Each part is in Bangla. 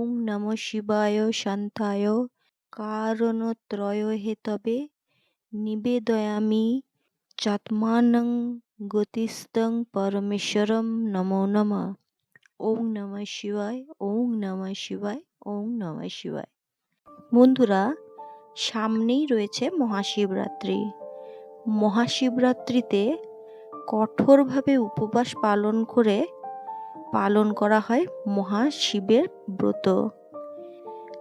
ওং নম শিবায় শান্তায়। কারণত্রয় হেতবে নিবেদয়ামি চাত্মানং গতিস্তং পরমেশ্বরম নমো নমঃ। ওং নম শিবায় ওং নম শিবায় ওং নম শিবায়। বন্ধুরা, সামনেই রয়েছে মহাশিবরাত্রি। মহাশিবরাত্রিতে কঠোরভাবে উপবাস পালন করে পালন করা হয় মহাশিবের ব্রত।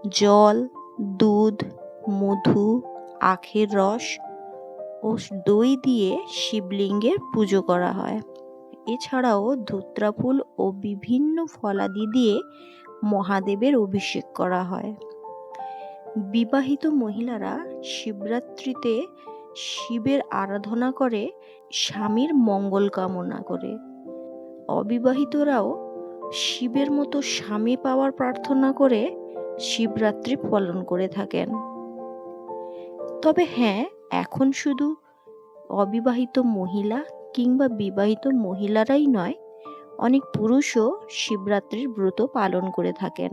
জল, দুধ, মধু, আখের রস ও দই দিয়ে শিবলিঙ্গের পুজো করা হয়। এছাড়াও ধুত্রা ফুল ও বিভিন্ন ফলাদি দিয়ে মহাদেবের অভিষেক করা হয়। বিবাহিত মহিলারা শিবরাত্রিতে শিবের আরাধনা করে স্বামীর মঙ্গল কামনা করে। অবিবাহিতরাও শিবের মতো স্বামী পাওয়ার প্রার্থনা করে শিবরাত্রি পালন করে থাকেন। তবে হ্যাঁ এখন শুধু অবিবাহিত মহিলা কিংবা বিবাহিত মহিলারাই নয়, অনেক পুরুষও শিবরাত্রির ব্রত পালন করে থাকেন।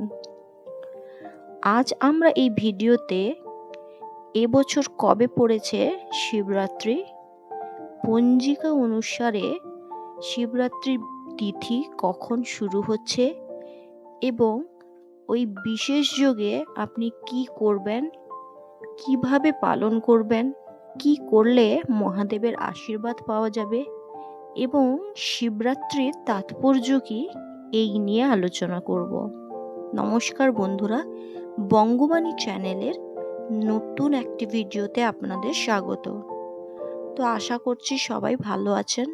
আজ আমরা এই ভিডিওতে এবছর কবে পড়েছে শিবরাত্রি? পঞ্জিকা অনুসারে শিবরাত্রির তিথি কখন শুরু হচ্ছে এবং ওই বিশেষ যোগে আপনি কি করবেন? কীভাবে পালন করবেন? কি করলে মহাদেবের আশীর্বাদ পাওয়া যাবে? এবং শিবরাত্রির তাৎপর্য কি? এই নিয়ে আলোচনা করব। নমস্কার বন্ধুরা, বঙ্গবাণী চ্যানেলের নতুন একটি ভিডিওতে আপনাদের স্বাগত। তো আশা করছি সবাই ভালো আছেন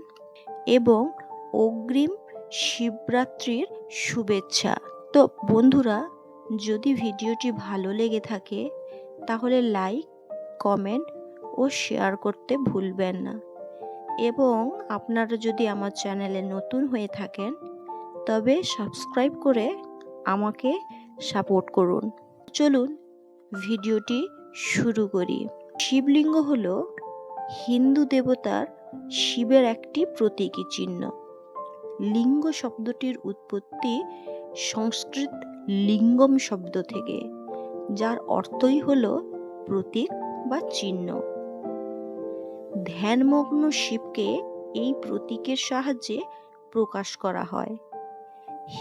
এবং অগ্রিম শিবরাত্রির শুভেচ্ছা। তো বন্ধুরা, যদি ভিডিওটি ভালো লেগে থাকে, তাহলে লাইক, কমেন্ট ও শেয়ার করতে ভুলবেন না। এবং আপনারা যদি আমার চ্যানেলে নতুন হয়ে থাকেন, তবে সাবস্ক্রাইব করে আমাকে সাপোর্ট করুন। চলুন ভিডিওটি শুরু করি। শিবলিঙ্গ হল হিন্দু দেবতার শিবের একটি প্রতীকী চিহ্ন। লিঙ্গ শব্দটির উৎপত্তি সংস্কৃত লিঙ্গম শব্দ থেকে, যার অর্থই হল প্রতীক বা চিহ্ন। ধ্যানমগ্ন শিবকে এই প্রতীকের সাহায্যে প্রকাশ করা হয়।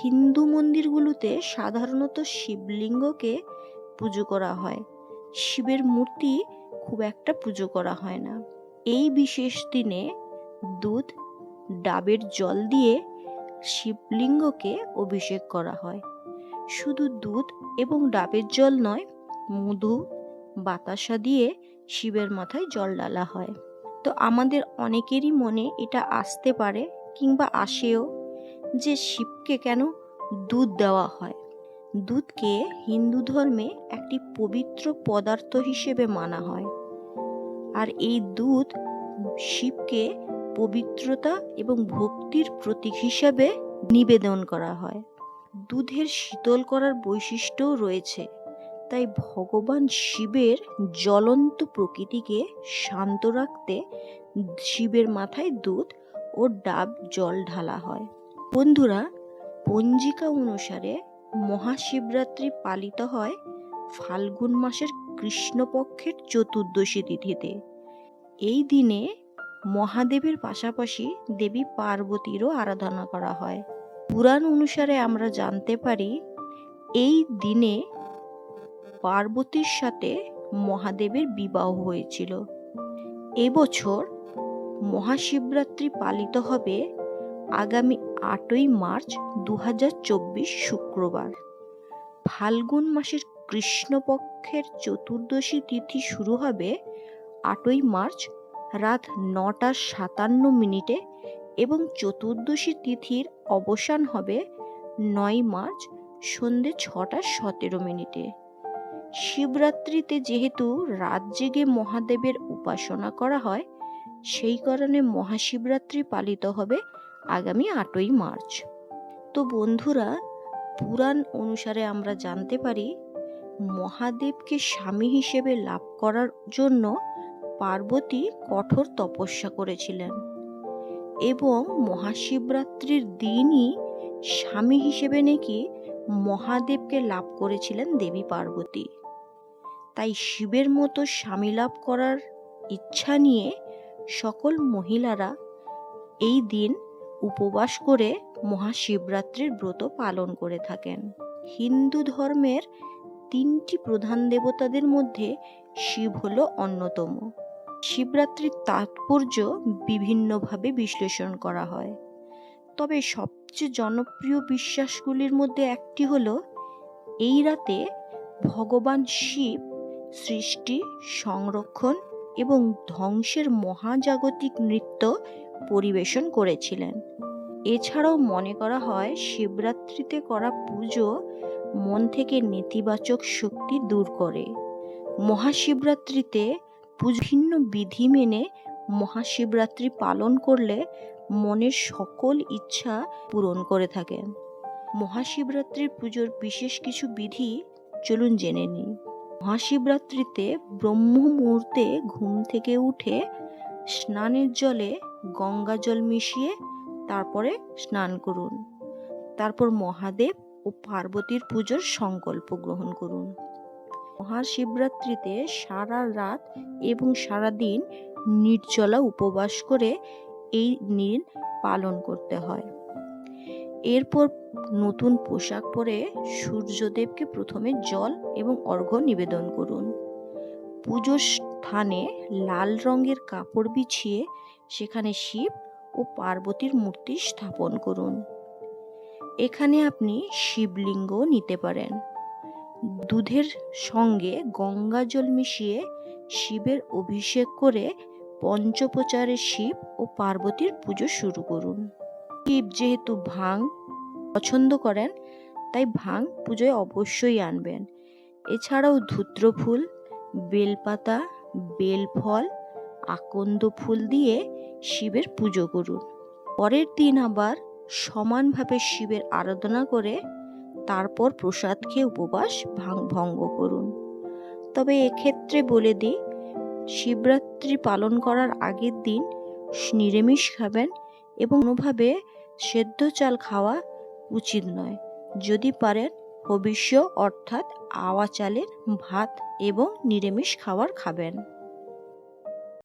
হিন্দু মন্দিরগুলোতে সাধারণত শিবলিঙ্গকে পুজো করা হয়। শিবের মূর্তি খুব একটা পুজো করা হয় না। এই বিশেষ দিনে দুধ ডাবের জল দিয়ে শিবলিঙ্গকে অভিষেক করা হয়। শুধু দুধ এবং ডাবের জল নয়, মধু, বাতাসা দিয়ে শিবের মাথায় জল ডালা হয়। তো আমাদের অনেকেরই মনে এটা আসতে পারে কিংবা আসেও যে শিবকে কেন দুধ দেওয়া হয়। দুধকে হিন্দু ধর্মে একটি পবিত্র পদার্থ হিসেবে মানা হয়। আর এই দুধ শিবকে পবিত্রতা এবং ভক্তির প্রতীক হিসাবে নিবেদন করা হয়। দুধের শীতল করার বৈশিষ্ট্যও রয়েছে। তাই ভগবান শিবের জ্বলন্ত প্রকৃতিকে শান্ত রাখতে শিবের মাথায় দুধ ও ডাব জল ঢালা হয়। বন্ধুরা, পঞ্জিকা অনুসারে মহাশিবরাত্রি পালিত হয় ফাল্গুন মাসের কৃষ্ণপক্ষের চতুর্দশী তিথিতে। এই দিনে মহাদেবের পাশাপাশি দেবী পার্বতীরও আরাধনা করা হয়। পুরাণ অনুসারে আমরা জানতে পারি, এই দিনে পার্বতীর সাথে মহাদেবের বিবাহ হয়েছিল। এবছর মহাশিবরাত্রি পালিত হবে আগামী আটই মার্চ দু হাজার চব্বিশ শুক্রবার। ফাল্গুন মাসের কৃষ্ণপক্ষের চতুর্দশী তিথি শুরু হবে আটই মার্চ রাত নটা সাতান্ন মিনিটে এবং চতুর্দশী তিথির অবসান হবে নয় মার্চ সন্ধে ছটা সতেরো মিনিটে। শিবরাত্রিতে যেহেতু রাত জেগে মহাদেবের উপাসনা করা হয়, সেই কারণে মহাশিবরাত্রি পালিত হবে আগামী আটই মার্চ। তো বন্ধুরা, পুরাণ অনুসারে আমরা জানতে পারি, মহাদেবকে স্বামী হিসেবে লাভ করার জন্য পার্বতী কঠোর তপস্যা করেছিলেন এবং মহাশিবরাত্রির দিনই স্বামী হিসেবে নাকি মহাদেবকে লাভ করেছিলেন দেবী পার্বতী। তাই শিবের মতো স্বামী লাভ করার ইচ্ছা নিয়ে সকল মহিলারা এই দিন উপবাস করে মহাশিবরাত্রির ব্রত পালন করে থাকেন। হিন্দু ধর্মের তিনটি প্রধান দেবতাদের মধ্যে শিব হল অন্যতম। শিবরাত্রির তাৎপর্য বিভিন্নভাবে বিশ্লেষণ করা হয়। তবে সবচেয়ে জনপ্রিয় বিশ্বাসগুলির মধ্যে একটি হল, এই রাতে ভগবান শিব সৃষ্টি, সংরক্ষণ এবং ধ্বংসের মহাজাগতিক নৃত্য পরিবেশন করেছিলেন। এছাড়াও মনে করা হয়, শিবরাত্রিতে করা পুজো মন থেকে নেতিবাচক শক্তি দূর করে। মহাশিবরাত্রিতে বিভিন্ন বিধি মেনে মহাশিবরাত্রি পালন করলে মনের সকল ইচ্ছা পূরণ করে থাকেন মহাশিবরাত্রির পুজোর বিশেষ কিছু বিধি চলুন জেনে নিই। মহাশিবরাত্রিতে ব্রহ্ম মুহূর্তে ঘুম থেকে উঠে স্নানের জলে গঙ্গা জল মিশিয়ে তারপরে স্নান করুন। তারপর মহাদেব ও পার্বতীর পুজোর সংকল্প গ্রহণ করুন। মহাশিবরাত্রিতে সারা রাত এবং সারা দিন নির্জলা উপবাস করে এই দিন পালন করতে হয়। এরপর নতুন পোশাক পরে সূর্যদেবকে প্রথমে জল এবং অর্ঘ্য নিবেদন করুন। পুজোর স্থানে লাল রঙের কাপড় বিছিয়ে সেখানে শিব ও পার্বতীর মূর্তি স্থাপন করুন। এখানে আপনি শিবলিঙ্গ নিতে পারেন। দুধের সঙ্গে গঙ্গা জল মিশিয়ে শিবের অভিষেক করে পঞ্চপ্রচারে শিব ও পার্বতীর পুজো শুরু করুন। শিব যেহেতু ভাং পছন্দ করেন, তাই ভাং পুজোয় অবশ্যই আনবেন। এছাড়াও ধূত্র ফুল, বেলপাতা, বেলফল, আকন্দ ফুল দিয়ে শিবের পুজো করুন। পরের দিন আবার সমানভাবে শিবের আরাধনা করে তারপর প্রসাদ খেয়ে উপবাস ভঙ্গ করুন। তবে এক্ষেত্রে বলে দিই, শিবরাত্রি পালন করার আগের দিন নিরামিষ খাবেন এবং কোনোভাবে সেদ্ধ চাল খাওয়া উচিত নয়। যদি পারেন ভবিষ্য অর্থাৎ আওয়া চালের ভাত এবং নিরামিষ খাবার খাবেন।